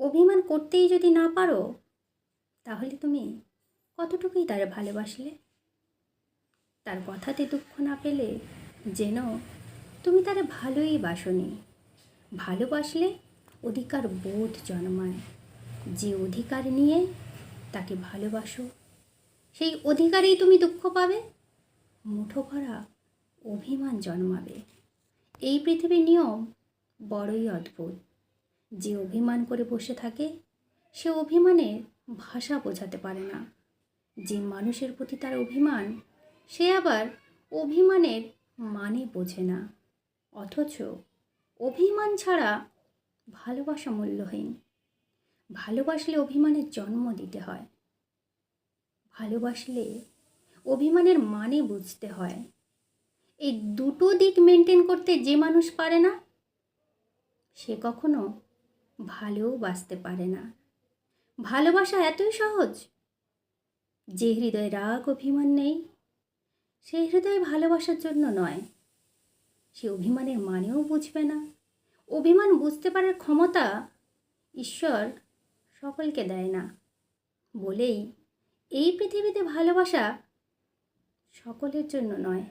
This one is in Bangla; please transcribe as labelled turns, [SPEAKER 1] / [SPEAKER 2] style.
[SPEAKER 1] অভিমান করতেই যদি না পারো, তাহলে তুমি কতটুকুই তারে ভালোবাসলে? তার কথাতে দুঃখ না পেলে যেন তুমি তারে ভালোই বাসনি। ভালোবাসলে অধিকার বোধ জন্মায়। যে অধিকার নিয়ে তাকে ভালোবাসো, সেই অধিকারেই তুমি দুঃখ পাবে। মুঠো ভরা অভিমান জন্মাবে। এই পৃথিবীর নিয়ম বড়ই অদ্ভুত। যে অভিমান করে বসে থাকে, সে অভিমানের ভাষা বোঝাতে পারে না। যে মানুষের প্রতি তার অভিমান, সে আবার অভিমানের মানে বোঝে না। অথচ অভিমান ছাড়া ভালোবাসা মূল্যহীন। ভালোবাসলে অভিমানের জন্ম দিতে হয়। ভালোবাসলে অভিমানের মানে বুঝতে হয়। এই দুটো দিক মেনটেন করতে যে মানুষ পারে না, সে কখনো ভালোও বাসতে পারে না। ভালোবাসা এতই সহজ? যে হৃদয়ে রাগ, অভিমান নেই, সেই হৃদয় ভালোবাসার জন্য নয়। সে অভিমানের মানেও বুঝবে না। অভিমান বুঝতে পারার ক্ষমতা ঈশ্বর সকলকে দেয় না। বলেই এই পৃথিবীতে ভালোবাসা সকলের জন্য নয়।